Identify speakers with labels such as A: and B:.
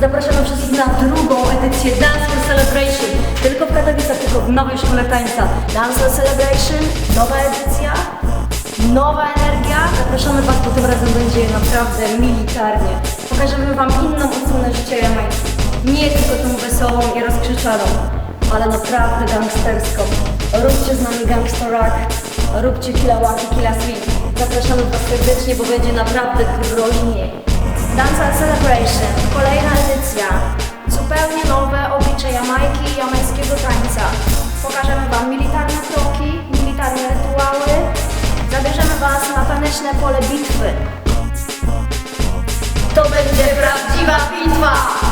A: Zapraszamy wszystkich na drugą edycję Dance Celebration. Tylko w Katowicach, tylko w nowej szkole tańca.
B: Dance Celebration, nowa edycja, nowa
A: energia. Zapraszamy Was, bo tym razem będzie naprawdę militarnie. Pokażemy Wam inną odsłonę życia Jamajki. Nie tylko tą wesołą i rozkrzyczaną, ale naprawdę gangsterską. Róbcie z nami gangster rock, róbcie killa wacky, killa sweet. Zapraszamy Was serdecznie, bo będzie naprawdę groźnie.
B: Danza Celebration, kolejna edycja. Zupełnie nowe oblicze Jamajki i jamańskiego tańca. Pokażemy Wam militarne kroki, militarne rytuały. Zabierzemy Was na taneczne pole bitwy. To będzie prawdziwa bitwa!